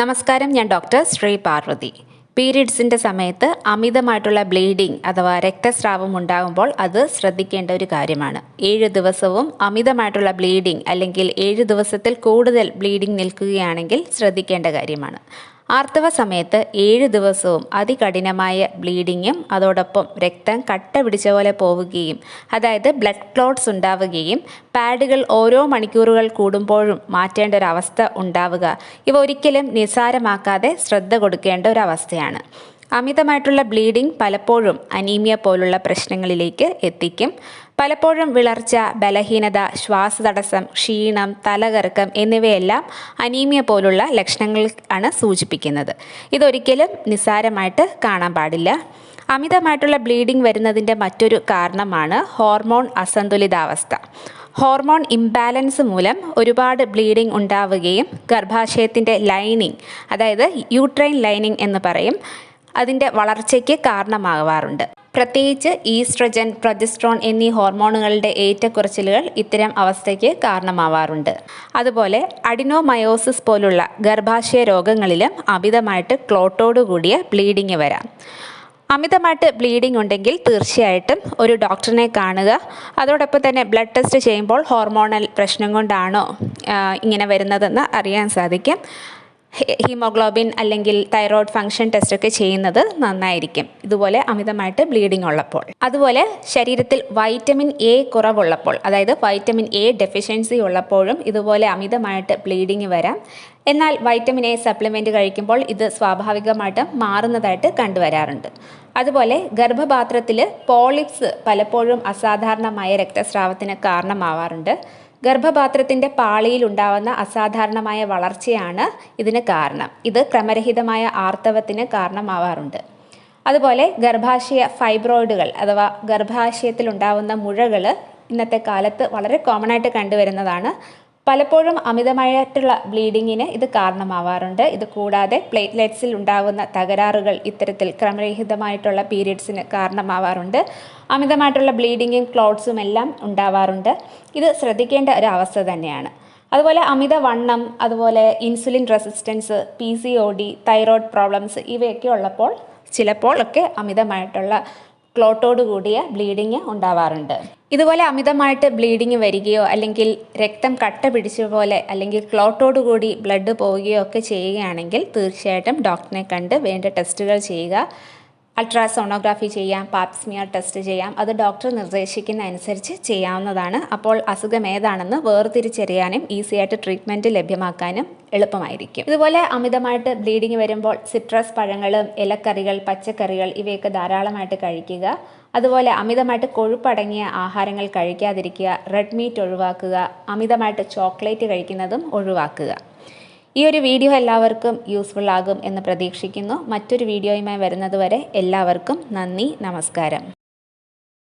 നമസ്കാരം ഞാൻ ഡോക്ടർ ശ്രീ പാർവതി. പീരീഡ്സിന്റെ സമയത്ത് അമിതമായിട്ടുള്ള ബ്ലീഡിംഗ് അഥവാ രക്തസ്രാവം ഉണ്ടാകുമ്പോൾ അത് ശ്രദ്ധിക്കേണ്ട ഒരു കാര്യമാണ്. ഏഴ് ദിവസവും അമിതമായിട്ടുള്ള ബ്ലീഡിംഗ് അല്ലെങ്കിൽ ഏഴ് ദിവസത്തിൽ കൂടുതൽ ബ്ലീഡിംഗ് നിൽക്കുകയാണെങ്കിൽ ശ്രദ്ധിക്കേണ്ട കാര്യമാണ്. ആർത്തവ സമയത്ത് ഏഴ് ദിവസവും അതികഠിനമായ ബ്ലീഡിങ്ങും അതോടൊപ്പം രക്തം കട്ട പിടിച്ച പോലെ പോവുകയും അതായത് ബ്ലഡ് ക്ലോട്ട്സ് ഉണ്ടാവുകയും പാഡുകൾ ഓരോ മണിക്കൂറുകൾ കൂടുമ്പോഴും മാറ്റേണ്ട ഒരു അവസ്ഥ ഉണ്ടാവുക. ഇവ ഒരിക്കലും നിസ്സാരമാക്കാതെ ശ്രദ്ധ കൊടുക്കേണ്ട ഒരു അവസ്ഥയാണ്. അമിതമായിട്ടുള്ള ബ്ലീഡിംഗ് പലപ്പോഴും അനീമിയ പോലുള്ള പ്രശ്നങ്ങളിലേക്ക് എത്തിക്കും. പലപ്പോഴും വിളർച്ച ബലഹീനത ശ്വാസതടസ്സം ക്ഷീണം തലകറക്കം എന്നിവയെല്ലാം അനീമിയ പോലുള്ള ലക്ഷണങ്ങൾ ആണ് സൂചിപ്പിക്കുന്നത്. ഇതൊരിക്കലും നിസ്സാരമായിട്ട് കാണാൻ പാടില്ല. അമിതമായിട്ടുള്ള ബ്ലീഡിംഗ് വരുന്നതിന്റെ മറ്റൊരു കാരണമാണ് ഹോർമോൺ അസന്തുലിതാവസ്ഥ. ഹോർമോൺ ഇംബാലൻസ് മൂലം ഒരുപാട് ബ്ലീഡിംഗ് ഉണ്ടാവുകയും ഗർഭാശയത്തിന്റെ ലൈനിങ് അതായത് യൂട്രൈൻ ലൈനിങ് എന്ന് പറയും അതിന്റെ വളർച്ചയ്ക്ക് കാരണമാകാറുണ്ട് പ്രത്യേകിച്ച് ഈസ്ട്രജൻ പ്രൊജസ്ട്രോൺ എന്നീ ഹോർമോണുകളുടെ ഏറ്റക്കുറച്ചിലുകൾ ഇത്തരം അവസ്ഥയ്ക്ക് കാരണമാവാറുണ്ട്. അതുപോലെ അഡിനോമയോസിസ് പോലുള്ള ഗർഭാശയ രോഗങ്ങളിലും അമിതമായിട്ട് ക്ലോട്ടോടുകൂടിയ ബ്ലീഡിങ് വരാം. അമിതമായിട്ട് ബ്ലീഡിംഗ് ഉണ്ടെങ്കിൽ തീർച്ചയായിട്ടും ഒരു ഡോക്ടറിനെ കാണുക. അതോടൊപ്പം തന്നെ ബ്ലഡ് ടെസ്റ്റ് ചെയ്യുമ്പോൾ ഹോർമോണൽ പ്രശ്നം കൊണ്ടാണോ ഇങ്ങനെ വരുന്നതെന്ന് അറിയാൻ സാധിക്കും. ഹീമോഗ്ലോബിൻ അല്ലെങ്കിൽ തൈറോയ്ഡ് ഫംഗ്ഷൻ ടെസ്റ്റ് ഒക്കെ ചെയ്യുന്നത് നന്നായിരിക്കും. ഇതുപോലെ അമിതമായിട്ട് ബ്ലീഡിംഗ് ഉള്ളപ്പോൾ. അതുപോലെ ശരീരത്തിൽ വൈറ്റമിൻ എ കുറവുള്ളപ്പോൾ അതായത് വൈറ്റമിൻ എ ഡെഫിഷ്യൻസി ഉള്ളപ്പോഴും ഇതുപോലെ അമിതമായിട്ട് ബ്ലീഡിങ് വരാം. എന്നാൽ വൈറ്റമിൻ എ സപ്ലിമെന്റ് കഴിക്കുമ്പോൾ ഇത് സ്വാഭാവികമായിട്ടും മാറുന്നതായിട്ട് കണ്ടുവരാറുണ്ട്. അതുപോലെ ഗർഭപാത്രത്തിൽ പോളിപ്സ് പലപ്പോഴും അസാധാരണമായ രക്തസ്രാവത്തിന് കാരണമാവാറുണ്ട്. ഗർഭപാത്രത്തിന്റെ പാളിയിൽ ഉണ്ടാവുന്ന അസാധാരണമായ വളർച്ചയാണ് ഇതിന് കാരണം. ഇത് ക്രമരഹിതമായ ആർത്തവത്തിന് കാരണമാവാറുണ്ട്. അതുപോലെ ഗർഭാശയ ഫൈബ്രോയിഡുകൾ അഥവാ ഗർഭാശയത്തിൽ ഉണ്ടാവുന്ന മുഴകൾ ഇന്നത്തെ കാലത്ത് വളരെ കോമൺ ആയിട്ട് കണ്ടുവരുന്നതാണ്. പലപ്പോഴും അമിതമായിട്ടുള്ള ബ്ലീഡിങ്ങിന് ഇത് കാരണമാവാറുണ്ട്. ഇത് കൂടാതെ പ്ലേറ്റ്ലെറ്റ്സിൽ ഉണ്ടാകുന്ന തകരാറുകൾ ഇത്തരത്തിൽ ക്രമരഹിതമായിട്ടുള്ള പീരിയഡ്സിന് കാരണമാവാറുണ്ട്. അമിതമായിട്ടുള്ള ബ്ലീഡിങ്ങും ക്ലോട്ട്സും എല്ലാം ഉണ്ടാവാറുണ്ട്. ഇത് ശ്രദ്ധിക്കേണ്ട ഒരു അവസ്ഥ തന്നെയാണ്. അതുപോലെ അമിത വണ്ണം അതുപോലെ insulin resistance P C O D thyroid problems ഇവയൊക്കെ ഉള്ളപ്പോൾ ചിലപ്പോൾ ഒക്കെ അമിതമായിട്ടുള്ള ക്ലോട്ടോട് കൂടിയ ബ്ലീഡിങ് ഉണ്ടാവാറുണ്ട്. ഇതുപോലെ അമിതമായിട്ട് ബ്ലീഡിങ് വരികയോ അല്ലെങ്കിൽ രക്തം കട്ട പിടിച്ച പോലെ അല്ലെങ്കിൽ ക്ലോട്ടോട് കൂടി ബ്ലഡ് പോവുകയോ ഒക്കെ ചെയ്യുകയാണെങ്കിൽ തീർച്ചയായിട്ടും ഡോക്ടറിനെ കണ്ട് വേണ്ട ടെസ്റ്റുകൾ ചെയ്യുക. അൾട്രാസോണോഗ്രാഫി ചെയ്യാം പാപ്സ്മിയർ ടെസ്റ്റ് ചെയ്യാം അത് ഡോക്ടർ നിർദ്ദേശിക്കുന്ന അനുസരിച്ച് ചെയ്യാവുന്നതാണ്. അപ്പോൾ അസുഖം ഏതാണെന്ന് വേർതിരിച്ചറിയാനും ഈസി ആയിട്ട് ട്രീറ്റ്മെന്റ് ലഭ്യമാക്കാനും എളുപ്പമായിരിക്കും. ഇതുപോലെ അമിതമായിട്ട് ബ്ലീഡിങ് വരുമ്പോൾ സിട്രസ് പഴങ്ങളും ഇലക്കറികൾ പച്ചക്കറികൾ ഇവയൊക്കെ ധാരാളമായിട്ട് കഴിക്കുക. അതുപോലെ അമിതമായിട്ട് കൊഴുപ്പടങ്ങിയ ആഹാരങ്ങൾ കഴിക്കാതിരിക്കുക റെഡ് മീറ്റ് ഒഴിവാക്കുക അമിതമായിട്ട് ചോക്ലേറ്റ് കഴിക്കുന്നതും ഒഴിവാക്കുക. ഈ ഒരു വീഡിയോ എല്ലാവർക്കും യൂസ്ഫുൾ ആകും എന്ന് പ്രതീക്ഷിക്കുന്നു. മറ്റൊരു വീഡിയോയുമായി വരുന്നതുവരെ എല്ലാവർക്കും നന്ദി നമസ്കാരം.